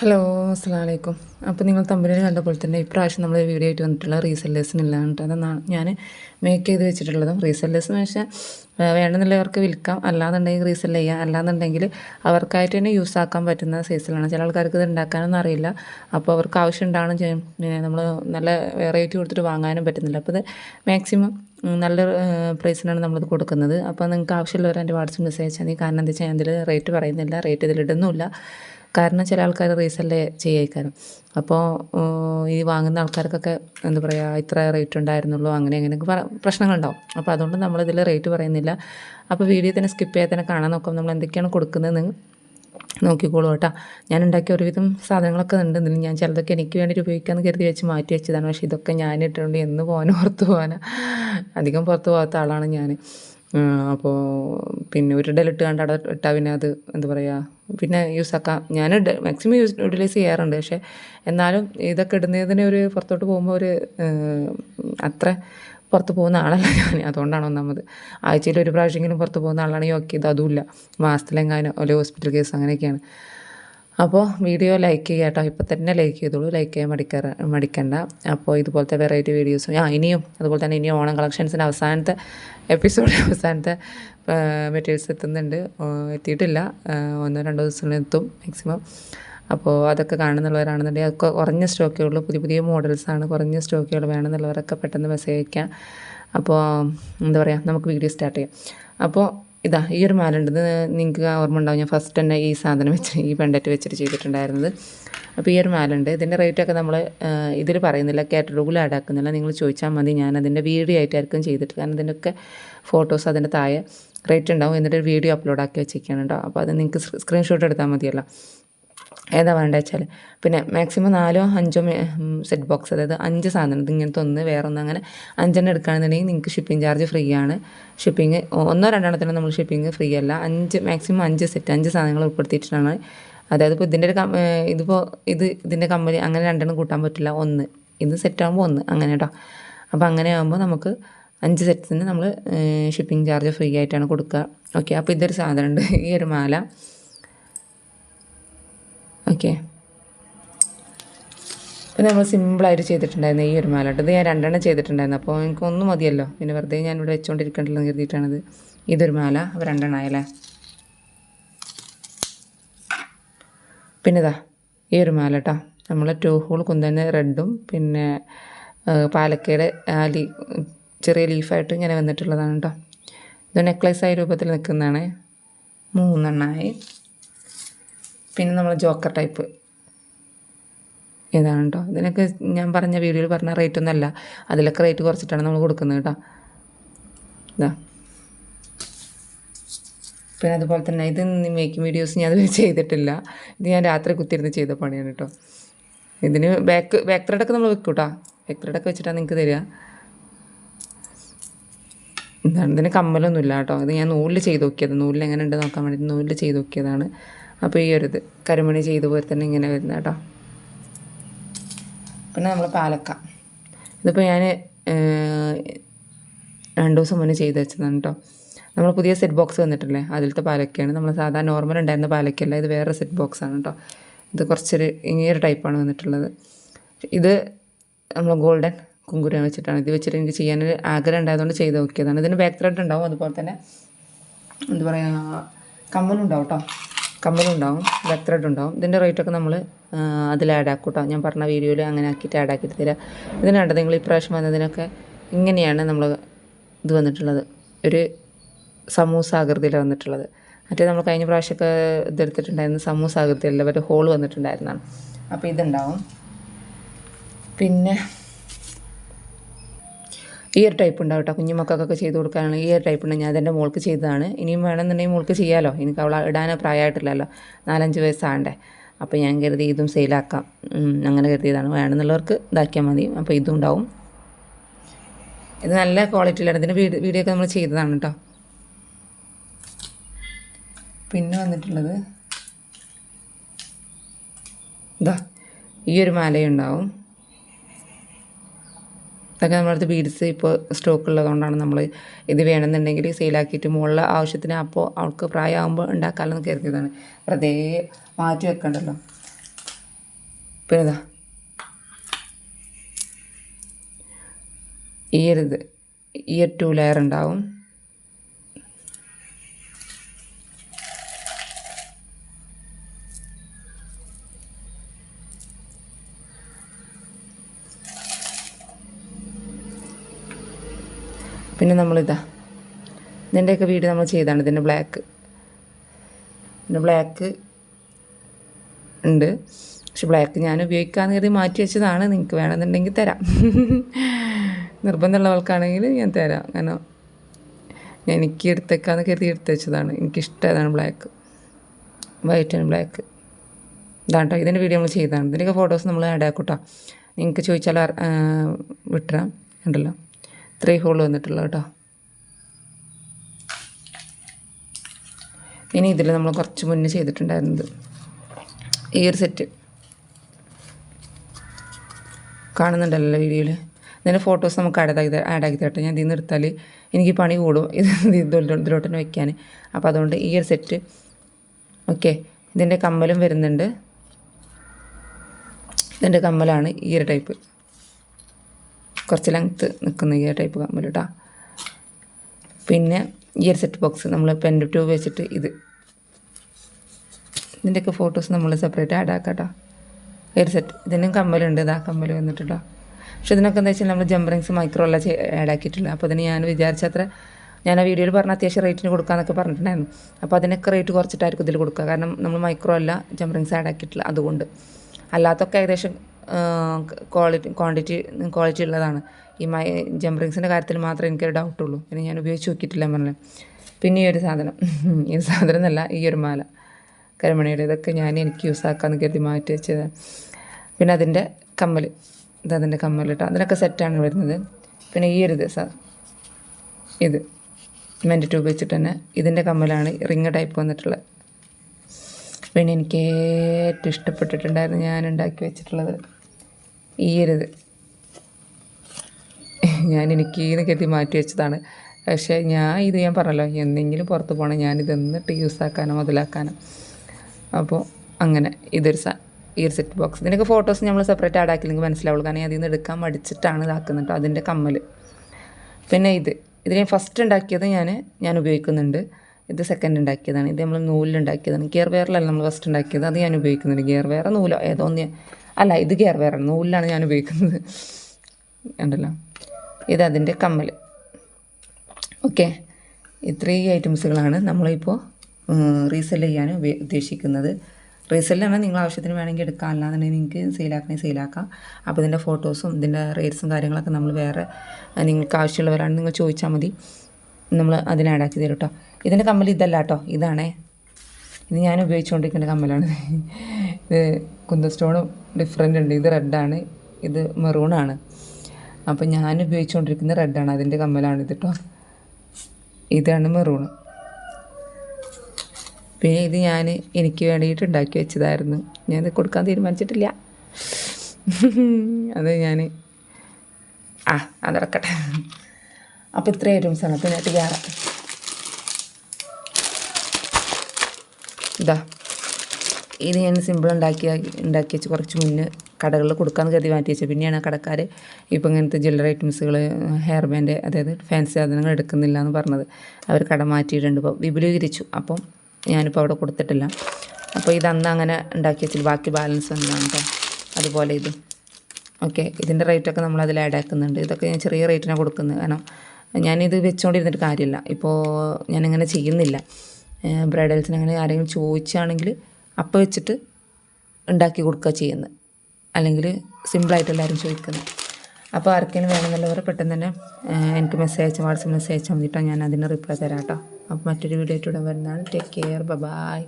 Hello അസ്സാം വലൈക്കും അപ്പോൾ നിങ്ങൾ തമ്പനിയിൽ കണ്ടപ്പോൾ തന്നെ ഇപ്രാവശ്യം നമ്മൾ വീഡിയോ ആയിട്ട് വന്നിട്ടുള്ള റീസെല്ലേഴ്സിനില്ല കേട്ടോ ഞാൻ മേക്ക് ചെയ്ത് വെച്ചിട്ടുള്ളതും. റീസെല്ലേഴ്സ് എന്ന് വെച്ചാൽ വേണമെന്നുള്ളവർക്ക് വിൽക്കാം. അല്ലാന്നുണ്ടെങ്കിൽ റീസെൽ ചെയ്യാം. അല്ലാന്നുണ്ടെങ്കിൽ അവർക്കായിട്ട് തന്നെ യൂസ് ആക്കാൻ പറ്റുന്ന സൈസിലാണ് ചില ആൾക്കാർക്ക് ഇത് ഉണ്ടാക്കാനൊന്നും അറിയില്ല. അപ്പോൾ അവർക്ക് ആവശ്യം ഉണ്ടാകണം ചെയ്യും. നമ്മൾ നല്ല റേറ്റ് കൊടുത്തിട്ട് വാങ്ങാനും പറ്റുന്നില്ല. അപ്പോൾ ഇത് മാക്സിമം നല്ല പ്രൈസിനാണ് നമ്മളിത് കൊടുക്കുന്നത്. അപ്പോൾ നിങ്ങൾക്ക് ആവശ്യമുള്ളവർ എന്റെ വാട്സപ്പ് മെസ്സേജ് അയച്ചാൽ മതി. കാരണം എന്താ വെച്ചാൽ ഞാൻ ഇതിൽ റേറ്റ് പറയുന്നില്ല. റേറ്റ് ഇതിൽ ഇടുന്നുമില്ല കാരണം ചില ആൾക്കാർ റീസെല്ലേ ചെയ്യേക്കാരം. അപ്പോൾ ഈ വാങ്ങുന്ന ആൾക്കാർക്കൊക്കെ എന്താ പറയുക ഇത്ര റേറ്റ് ഉണ്ടായിരുന്നുള്ളൂ അങ്ങനെ അങ്ങനെയൊക്കെ പറ പ്രശ്നങ്ങളുണ്ടാവും. അപ്പോൾ അതുകൊണ്ട് നമ്മളിതിൽ റേറ്റ് പറയുന്നില്ല. അപ്പോൾ വീഡിയോ തന്നെ സ്കിപ്പ് ചെയ്യാൻ തന്നെ കാണാൻ നോക്കാം നമ്മൾ എന്തൊക്കെയാണ് കൊടുക്കുന്നതെന്ന് നോക്കിക്കോളൂ കേട്ടോ. ഞാൻ ഉണ്ടാക്കിയ ഒരുവിധം സാധനങ്ങളൊക്കെ ഉണ്ട്. എന്തെങ്കിലും ഞാൻ ചിലതൊക്കെ എനിക്ക് വേണ്ടി ഉപയോഗിക്കാമെന്ന് കരുതി വെച്ച് മാറ്റി വെച്ചതാണ്. പക്ഷേ ഇതൊക്കെ ഞാൻ എന്ന് പോകാനും പുറത്ത് പോകാനാണ് അധികം പുറത്ത് പോകാത്ത ആളാണ് ഞാൻ അപ്പോൾ പിന്നെ ഒരു ഇട്ട് കണ്ട് അവിടെ ഇട്ടാൽ പിന്നെ അത് എന്താ പറയുക പിന്നെ യൂസ് ആക്കാം. ഞാൻ മാക്സിമം യൂസ് യൂട്ടിലൈസ് ചെയ്യാറുണ്ട്. പക്ഷേ എന്നാലും ഇതൊക്കെ ഇടുന്നതിന് ഒരു പുറത്തോട്ട് പോകുമ്പോൾ ഒരു അത്ര പുറത്ത് പോകുന്ന ആളല്ല ഞാൻ അതുകൊണ്ടാണ് ഒന്നാമത്. ആഴ്ചയിൽ ഒരു പ്രാവശ്യമെങ്കിലും പുറത്ത് പോകുന്ന ആളാണെങ്കിൽ ഓക്കെ ഇത് അതുമില്ല മാസത്തിലെങ്ങാനോ അല്ലെങ്കിൽ ഹോസ്പിറ്റൽ കേസ് അങ്ങനെയൊക്കെയാണ്. അപ്പോൾ വീഡിയോ ലൈക്ക് ചെയ്യുക കേട്ടോ ഇപ്പോൾ തന്നെ ലൈക്ക് ചെയ്തോളൂ. ലൈക്ക് ചെയ്യാൻ മടിക്കാറ് മടിക്കണ്ട. അപ്പോൾ ഇതുപോലത്തെ വെറൈറ്റി വീഡിയോസും ആ ഇനിയും അതുപോലെ തന്നെ ഇനിയും ഓണം കളക്ഷൻസിന്റെ അവസാനത്തെ എപ്പിസോഡ് അവസാനത്തെ മെറ്റീരിയൽസ് എത്തുന്നുണ്ട്. എത്തിയിട്ടില്ല. ഒന്നോ രണ്ടോ ദിവസങ്ങളിൽ എത്തും മാക്സിമം അപ്പോൾ അതൊക്കെ കാണുന്നുള്ളവരാണെന്നുണ്ടെങ്കിൽ അതൊക്കെ കുറഞ്ഞ സ്റ്റോക്കേ ഉള്ളൂ പുതിയ പുതിയ മോഡൽസാണ് കുറഞ്ഞ സ്റ്റോക്കേ സ്റ്റോക്കുകൾ വേണമെന്നുള്ളവരൊക്കെ പെട്ടെന്ന് മെസ്സേജ് അയക്കാം അപ്പോൾ എന്താ പറയുക നമുക്ക് വീഡിയോ സ്റ്റാർട്ട് ചെയ്യാം. അപ്പോൾ ഇതാ ഈ ഒരു മാലുണ്ട് ഇത് നിങ്ങൾക്ക് ഓർമ്മ ഉണ്ടാവും. ഞാൻ ഫസ്റ്റ് തന്നെ ഈ സാധനം വെച്ച് ഈ പെണ്ടറ്റ് വെച്ചിട്ട് ചെയ്തിട്ടുണ്ടായിരുന്നത്. അപ്പോൾ ഈ ഒരു മാലുണ്ട് ഇതിന്റെ റേറ്റൊക്കെ നമ്മൾ ഇതിൽ പറയുന്നില്ല. കാറ്റലോഗിൽ ആഡ് ആക്കുന്നില്ല. നിങ്ങൾ ചോദിച്ചാൽ മതി. ഞാൻ അതിന്റെ വീഡിയോ ആയിട്ടായിരിക്കും ചെയ്തിട്ട്. കാരണം ഇതിന്റെയൊക്കെ ഫോട്ടോസ് അതിന്റെ താഴെ റേറ്റ് ഉണ്ടാവും. എന്നിട്ട് വീഡിയോ അപ്ലോഡ് ആക്കി വെച്ചിരിക്കുകയാണ് കേട്ടോ. അപ്പോൾ അത് നിങ്ങൾക്ക് സ്ക്രീൻഷോട്ട് എടുത്താൽ മതിയല്ലോ. ഏതാ വേണ്ടത് വെച്ചാൽ പിന്നെ മാക്സിമം നാലോ അഞ്ചോ സെറ്റ് ബോക്സ് അതായത് അഞ്ച് സാധനം ഇത് ഇങ്ങനത്തെ ഒന്ന് വേറെ ഒന്ന് അങ്ങനെ അഞ്ചെണ്ണം എടുക്കുകയാണെന്നുണ്ടെങ്കിൽ നിങ്ങൾക്ക് ഷിപ്പിംഗ് ചാർജ് ഫ്രീ ആണ്. ഷിപ്പിംഗ് ഒന്നോ രണ്ടെണ്ണത്തിനോ നമ്മൾ ഷിപ്പിംഗ് ഫ്രീ അല്ല. അഞ്ച് മാക്സിമം അഞ്ച് സെറ്റ് അഞ്ച് സാധനങ്ങൾ ഉൾപ്പെടുത്തിയിട്ടാണ്. അതായത് ഇപ്പോൾ ഇതിന്റെ ഒരു ഇതിപ്പോൾ ഇത് ഇതിന്റെ കമ്പനി അങ്ങനെ രണ്ടെണ്ണം കൂട്ടാൻ പറ്റില്ല. ഒന്ന്. ഇത് സെറ്റാകുമ്പോൾ ഒന്ന്. അങ്ങനെ കേട്ടോ അപ്പോൾ അങ്ങനെ ആകുമ്പോൾ നമുക്ക് അഞ്ച് സെറ്റ്സിന് നമ്മൾ ഷിപ്പിംഗ് ചാർജ് ഫ്രീ ആയിട്ടാണ് കൊടുക്കുക. ഓക്കെ അപ്പോൾ ഇതൊരു സാധനമുണ്ട്. ഈ ഒരു മാല. ഓക്കെ പിന്നെ നമ്മൾ സിമ്പിളായിട്ട് ചെയ്തിട്ടുണ്ടായിരുന്നു ഈ ഒരു മാല ഇത് ഞാൻ രണ്ടെണ്ണം ചെയ്തിട്ടുണ്ടായിരുന്നു. അപ്പോൾ എനിക്ക് ഒന്നും മതിയല്ലോ. പിന്നെ വെറുതെ ഞാൻ ഇവിടെ വെച്ചുകൊണ്ടിരിക്കണ്ടല്ലോ എന്ന് കരുതിയിട്ടാണിത്. ഇതൊരു മാല. അപ്പോൾ രണ്ടെണ്ണം ആയല്ലേ? പിന്നെതാ ഈ ഒരു മാല കേട്ടോ നമ്മൾ ടൂ ഹോൾ കുന്തന്നെ റെഡും പിന്നെ പാലക്കയുടെ ലീ ചെറിയ ലീഫായിട്ട് ഇങ്ങനെ വന്നിട്ടുള്ളതാണ് കേട്ടോ. ഇത് നെക്ലേസ് ആയ രൂപത്തിൽ നിൽക്കുന്നതാണ്. മൂന്നെണ്ണമായി പിന്നെ നമ്മൾ ജോക്കർ ടൈപ്പ്. ഇതാണ് കേട്ടോ ഇതിനൊക്കെ ഞാൻ പറഞ്ഞ വീഡിയോയിൽ പറഞ്ഞ റേറ്റ് ഒന്നുമല്ല അതിലൊക്കെ റേറ്റ് കുറച്ചിട്ടാണ് നമ്മൾ കൊടുക്കുന്നത് കേട്ടോ ഇതാ പിന്നെ അതുപോലെ തന്നെ ഇത് മേക്കിംഗ് വീഡിയോസ് ഞാൻ അതുവരെ ചെയ്തിട്ടില്ല. ഇത് ഞാൻ രാത്രി കുത്തിരുന്ന് ചെയ്ത പണിയാണ് കേട്ടോ ഇതിന് ബാക്ക് ബാക്ക് ത്രെഡൊക്കെ നമ്മൾ വെക്കും കേട്ടോ ബാക്ക് ത്രെഡൊക്കെ വെച്ചിട്ടാണ് നിങ്ങൾക്ക് തരിക. എന്താണ് ഇതിന് കമ്മലൊന്നുമില്ല കേട്ടോ ഇത് ഞാൻ നൂലിൽ ചെയ്ത് നോക്കിയത്. നൂലിൽ എങ്ങനെ ഉണ്ട് നോക്കാൻ വേണ്ടിയിട്ട് നൂലിൽ ചെയ്ത് നോക്കിയതാണ്. അപ്പോൾ ഈ ഒരു ഇത് കരിമണി ചെയ്ത പോലെ തന്നെ ഇങ്ങനെ വരുന്ന കേട്ടോ. പിന്നെ നമ്മൾ പാലക്ക. ഇതിപ്പോൾ ഞാൻ രണ്ട് ദിവസം മുന്നേ ചെയ്ത് വെച്ചതാണ് കേട്ടോ നമ്മൾ പുതിയ സെറ്റ് ബോക്സ് വന്നിട്ടില്ലേ? അതിലത്തെ പാലക്കയാണ്. നമ്മൾ സാധാരണ നോർമൽ ഉണ്ടായിരുന്ന പാലക്കയല്ല ഇത് വേറെ സെറ്റ് ബോക്സ് ആണ് കേട്ടോ ഇത് കുറച്ചൊരു ഇങ്ങനെയൊരു ടൈപ്പാണ് വന്നിട്ടുള്ളത്. ഇത് നമ്മൾ ഗോൾഡൻ കുങ്കുരം വെച്ചിട്ടാണ്. ഇത് വെച്ചിട്ട് എനിക്ക് ചെയ്യാനൊരു ആഗ്രഹം ഉണ്ടായതുകൊണ്ട് ചെയ്ത് നോക്കിയതാണ്. ഇതിന് ബാക്ക് ത്രെഡ് ഉണ്ടാവും അതുപോലെ തന്നെ എന്താ പറയുക കമ്മലുണ്ടാവും കേട്ടോ കമ്മലുണ്ടാവും ബാക്ക് ത്രെഡ് ഉണ്ടാവും ഇതിന്റെ റേറ്റൊക്കെ നമ്മൾ അതിൽ ആഡ് ആക്കും കേട്ടോ ഞാൻ പറഞ്ഞ വീഡിയോയിൽ അങ്ങനെ ആക്കിയിട്ട് ആഡ് ആക്കിയിട്ട് തരാം. ഇതിനാണ്ട് നിങ്ങൾ ഇപ്രാവശ്യം വന്നതിനൊക്കെ ഇങ്ങനെയാണ് നമ്മൾ ഇത് വന്നിട്ടുള്ളത്. ഒരു സമൂസ വന്നിട്ടുള്ളത്. മറ്റേ നമ്മൾ കഴിഞ്ഞ പ്രാവശ്യമൊക്കെ ഇതെടുത്തിട്ടുണ്ടായിരുന്നു സമൂസ ആകൃതിയല്ല ഒരു ഹോൾ വന്നിട്ടുണ്ടായിരുന്നതാണ്. അപ്പോൾ ഇതുണ്ടാവും. പിന്നെ ഒരു ടൈപ്പ് ഉണ്ടാവും കേട്ടോ കുഞ്ഞുമക്കൾക്കൊക്കെ ചെയ്ത് കൊടുക്കാനാണ് ഇയർ ടൈപ്പ് ഉണ്ട്. ഞാൻ അതെന്റെ മോൾക്ക് ചെയ്തതാണ്. ഇനിയും വേണമെന്നുണ്ടെങ്കിൽ മോൾക്ക് ചെയ്യാമല്ലോ എനിക്ക് അവൾ ഇടാൻ പ്രായമായിട്ടില്ലല്ലോ. നാലഞ്ച് വയസ്സാണ്ടേ അപ്പോൾ ഞാൻ കരുതി ഇതും സെയിലാക്കാം അങ്ങനെ കരുതിയതാണ്. വേണമെന്നുള്ളവർക്ക് ഇതാക്കിയാൽ മതി. അപ്പോൾ ഇതും ഉണ്ടാവും. ഇത് നല്ല ക്വാളിറ്റിയിലാണ് ഇതിന്റെ വീഡിയോ വീഡിയോ ഒക്കെ നമ്മൾ ചെയ്തതാണ് കേട്ടോ പിന്നെ വന്നിട്ടുള്ളത് ഇതാ ഈ ഒരു മാലയുണ്ടാവും. ഇതൊക്കെ നമ്മളടുത്ത് ബീഡ്സ് ഇപ്പോൾ സ്റ്റോക്ക് ഉള്ളതുകൊണ്ടാണ് നമ്മൾ ഇത് വേണമെന്നുണ്ടെങ്കിൽ സെയിലാക്കിയിട്ട് മുകളിലെ ആവശ്യത്തിന് അപ്പോൾ അവൾക്ക് പ്രായമാകുമ്പോൾ ഉണ്ടാക്കാമെന്ന് കരുതിയതാണ്. വെറുതെ മാറ്റി വെക്കണ്ടല്ലോ. പിന്നെ ഇതാ. ഈ ഒരു ഇത് ഈ ഒരു ടു ലെയർ ഉണ്ടാവും. പിന്നെ നമ്മളിതാ ഇതിന്റെയൊക്കെ വീട് നമ്മൾ ചെയ്താണ്. ഇതിന്റെ ബ്ലാക്ക് പിന്നെ ബ്ലാക്ക് ഉണ്ട്. പക്ഷെ ബ്ലാക്ക് ഞാൻ ഉപയോഗിക്കാമെന്ന് കരുതി മാറ്റി വെച്ചതാണ്. നിങ്ങൾക്ക് വേണമെന്നുണ്ടെങ്കിൽ തരാം. നിർബന്ധമുള്ളവർക്കാണെങ്കിൽ ഞാൻ തരാം. കാരണം എനിക്ക് എടുത്തേക്കാന്ന് കരുതി എടുത്ത് വെച്ചതാണ്. എനിക്കിഷ്ടമാണ് ബ്ലാക്ക് വൈറ്റ് ആൻഡ് ബ്ലാക്ക് ഇതാണ് കേട്ടോ ഇതിന്റെ വീഡിയോ നമ്മൾ ചെയ്തതാണ് ഇതിന്റെയൊക്കെ ഫോട്ടോസ് നമ്മൾ ആഡ് ആക്കൂട്ടോ. കേട്ടോ നിങ്ങൾക്ക് ചോദിച്ചാൽ ആ, ഉണ്ടല്ലോ. ത്രീ ഹോൾ വന്നിട്ടുള്ള കേട്ടോ. ഇനി ഇതിൽ നമ്മൾ കുറച്ച് മുന്നേ ചെയ്തിട്ടുണ്ടായിരുന്നത്. ഈ ഒരു സെറ്റ് കാണുന്നുണ്ടല്ലോ വീഡിയോയിൽ ഇതിന്റെ ഫോട്ടോസ് നമുക്ക് ആഡ് ആക്കി ആഡ് ആക്കി തരട്ടെ ഞാൻ ഇതിൽ നിന്ന് എടുത്താൽ എനിക്ക് പണി കൂടും. ഇത് ഇതിലോട്ട് തന്നെ വയ്ക്കാൻ അപ്പോൾ അതുകൊണ്ട് ഈ ഒരു സെറ്റ് ഓക്കെ ഇതിന്റെ കമ്മലും വരുന്നുണ്ട്. ഇതിന്റെ കമ്മലാണ് ഈ ഒരു ടൈപ്പ് കുറച്ച് ലെങ്ത്ത് നിൽക്കുന്ന ഈ ടൈപ്പ് കമ്മൽ കേട്ടോ പിന്നെ ഈ ഒരു സെറ്റ് ബോക്സ് നമ്മൾ പെൻ ട്യൂബ് വെച്ചിട്ട് ഇത്. ഇതിന്റെയൊക്കെ ഫോട്ടോസ് നമ്മൾ സെപ്പറേറ്റ് ആഡ് ആക്കാം കേട്ടോ ഒരു സെറ്റ് ഇതിനും കമ്മലുണ്ട് ഇതാ കമ്മൽ വന്നിട്ട് കേട്ടോ പക്ഷെ ഇതിനൊക്കെ എന്താ വെച്ചാൽ നമ്മൾ ജംബറിങ്സ് മൈക്രോ അല്ല ആഡ് ആക്കിയിട്ടില്ല അപ്പോൾ അതിന് ഞാൻ വിചാരിച്ചത്ര ഞാൻ ആ വീഡിയോയിൽ പറഞ്ഞ അത്യാവശ്യം റേറ്റിന് കൊടുക്കാമെന്നൊക്കെ പറഞ്ഞിട്ടുണ്ടായിരുന്നു. അപ്പോൾ അതിനൊക്കെ റേറ്റ് കുറച്ചിട്ടായിരിക്കും ഇതിൽ കൊടുക്കുക കാരണം നമ്മൾ മൈക്രോ അല്ല ജംബറിങ്സ് ആഡ് ആക്കിയിട്ടില്ല അതുകൊണ്ട്. അല്ലാത്തൊക്കെ ഏകദേശം ക്വാളിറ്റി ക്വാണ്ടിറ്റി ക്വാളിറ്റി ഉള്ളതാണ്. ഈ മൈ ജംപ്രിങ്സിന്റെ കാര്യത്തിൽ മാത്രമേ എനിക്കൊരു ഡൗട്ട് ഉള്ളൂ. പിന്നെ ഞാൻ ഉപയോഗിച്ച് നോക്കിയിട്ടില്ല പറഞ്ഞത് പിന്നെ ഈ ഒരു സാധനം. ഈ സാധനം എന്നല്ല ഈ ഒരു മാല. കരമണിയുടെ ഇതൊക്കെ ഞാൻ എനിക്ക് യൂസ് ആക്കാമെന്ന് കരുതി മാറ്റി വെച്ചത്. പിന്നെ അതിന്റെ കമ്മൽ ഇത് അതിന്റെ കമ്മൽ കേട്ടോ അതിനൊക്കെ സെറ്റാണ് വരുന്നത്. പിന്നെ ഈ ഒരു ദിവസം ഇത്. മെന്റ് ട്യൂബ് വെച്ചിട്ട് തന്നെ ഇതിന്റെ കമ്മലാണ് റിങ് ടൈപ്പ് വന്നിട്ടുള്ളത്. പിന്നെ എനിക്ക് ഏറ്റവും ഇഷ്ടപ്പെട്ടിട്ടുണ്ടായിരുന്നു ഞാൻ ഉണ്ടാക്കി വെച്ചിട്ടുള്ളത്. ഈ ഒരു ഇത് ഞാൻ എനിക്ക് എന്ന് കരുതി മാറ്റി വെച്ചതാണ്. പക്ഷേ ഞാൻ ഇത് ഞാൻ പറഞ്ഞല്ലോ എന്തെങ്കിലും പുറത്ത് പോകണം ഞാനിത് എന്നിട്ട് യൂസ് ആക്കാനോ മുതലാക്കാനോ. അപ്പോൾ അങ്ങനെ ഇതൊരു സ ഈ ഒരു സെറ്റ് ബോക്സ് ഇതിനൊക്കെ ഫോട്ടോസ് നമ്മൾ സെപ്പറേറ്റ് ആഡ് ആക്കില്ലെങ്കിൽ മനസ്സിലാവുള്ളൂ. കാരണം അതിൽ നിന്ന് എടുക്കാൻ മടിച്ചിട്ടാണ് ഇതാക്കുന്നത് കേട്ടോ അതിന്റെ കമ്മൽ പിന്നെ ഇത്. ഇത് ഞാൻ ഫസ്റ്റ് ഉണ്ടാക്കിയത് ഞാൻ ഞാൻ ഉപയോഗിക്കുന്നുണ്ട്. ഇത് സെക്കൻഡ് ഉണ്ടാക്കിയതാണ്. ഇത് നമ്മൾ നൂലിലുണ്ടാക്കിയതാണ് ഗിയർ വെയറിലല്ല നമ്മൾ ഫസ്റ്റ് ഉണ്ടാക്കിയത്. അത് ഞാൻ ഉപയോഗിക്കുന്നുണ്ട്. ഗിയർ വെയർ നൂലോ. ഏതോ ഒന്ന് അല്ല ഇത് കെയർ വേറെ നൂലിലാണ് ഞാൻ ഉപയോഗിക്കുന്നത്. ഉണ്ടല്ലോ ഇതതിന്റെ കമ്മൽ ഓക്കെ. ഇത്രയും ഐറ്റംസുകളാണ് നമ്മളിപ്പോൾ റീസെൽ ചെയ്യാൻ ഉദ്ദേശിക്കുന്നത്. റീസെല്ലാണ് നിങ്ങൾ ആവശ്യത്തിന് വേണമെങ്കിൽ എടുക്കാം. അല്ലാന്നുണ്ടെങ്കിൽ നിങ്ങൾക്ക് സെയിലാക്കണേ സെയിലാക്കാം അപ്പോൾ ഇതിന്റെ ഫോട്ടോസും ഇതിന്റെ റേറ്റ്സും കാര്യങ്ങളൊക്കെ നമ്മൾ വേറെ നിങ്ങൾക്ക് ആവശ്യമുള്ളവരാണ് നിങ്ങൾ ചോദിച്ചാൽ മതി. നമ്മൾ അതിന് ആഡ് ആക്കി തരും കേട്ടോ ഇതിന്റെ കമ്മൽ ഇതല്ല കേട്ടോ ഇതാണേ. ഇത് ഞാൻ ഉപയോഗിച്ചുകൊണ്ടിരിക്കുന്ന കമ്മലാണ്. ഇത് കുന്ത സ്റ്റോണും ഡിഫറെന്റ് ഉണ്ട്. ഇത് റെഡാണ് ഇത് മെറൂണാണ് അപ്പോൾ ഞാൻ ഉപയോഗിച്ചുകൊണ്ടിരിക്കുന്ന റെഡാണ് അതിന്റെ കമ്മലാണ് ഇത് കേട്ടോ ഇതാണ് മെറൂൺ പിന്നെ ഇത് ഞാൻ എനിക്ക് വേണ്ടിയിട്ട് ഉണ്ടാക്കി വെച്ചതായിരുന്നു. ഇത് കൊടുക്കാൻ തീരുമാനിച്ചിട്ടില്ല. അത് ഞാൻ ആ അതിറക്കട്ടെ അപ്പോൾ ഇത്രയും ഐറ്റംസാണ് പിന്നെ ടിയാറ ഇതാ. ഇത് ഞാൻ സിമ്പിൾ ഉണ്ടാക്കിയ ഉണ്ടാക്കി വെച്ച് കുറച്ച് മുന്നേ കടകളിൽ കൊടുക്കാമെന്ന് കരുതി മാറ്റി വെച്ചത്. പിന്നെയാണ് കടക്കാർ ഇപ്പോൾ ഇങ്ങനത്തെ ജ്വല്ലറി ഐറ്റംസുകൾ ഹെയർ ബാൻഡ് അതായത് ഫാൻസി സാധനങ്ങൾ എടുക്കുന്നില്ല എന്ന് പറഞ്ഞത്. അവർ കട മാറ്റിയിട്ടുണ്ട്. ഇപ്പോൾ വിപുലീകരിച്ചു. അപ്പം ഞാനിപ്പോൾ അവിടെ കൊടുത്തിട്ടില്ല. അപ്പോൾ ഇത് അന്ന് അങ്ങനെ ഉണ്ടാക്കി വെച്ചിട്ട് ബാക്കി ബാലൻസ് ഒന്നാണ് കേട്ടോ അതുപോലെ ഇത്. ഓക്കെ. ഇതിന്റെ റേറ്റൊക്കെ നമ്മൾ അതിൽ ആഡ് ആക്കുന്നുണ്ട്. ഇതൊക്കെ ഞാൻ ചെറിയ റേറ്റിനാണ് കൊടുക്കുന്നത്. കാരണം ഞാനിത് വെച്ചുകൊണ്ടിരുന്നിട്ട് കാര്യമില്ല ഇപ്പോൾ ഞാനിങ്ങനെ ചെയ്യുന്നില്ല. ബ്രൈഡൽസിന് അങ്ങനെ ആരെങ്കിലും ചോദിച്ചാണെങ്കിൽ അപ്പം വെച്ചിട്ട് ഉണ്ടാക്കി കൊടുക്കുക ചെയ്യുന്നത്. അല്ലെങ്കിൽ സിമ്പിളായിട്ട് എല്ലാവരും ചോദിക്കുന്നത്. അപ്പോൾ ആർക്കെങ്കിലും വേണമെന്നുള്ളവർ പെട്ടെന്ന് തന്നെ എനിക്ക് മെസ്സേജ് അയച്ചാൽ വാട്സപ്പ് മെസ്സേജ് അയച്ചാൽ മതിട്ടോ. ഞാൻ അതിന് റിപ്ലൈ തരാം കേട്ടോ. അപ്പോൾ മറ്റൊരു വീഡിയോ ആയിട്ട് ഇവിടെ വരുന്നതാണ് ടേക്ക് കെയർ ബൈ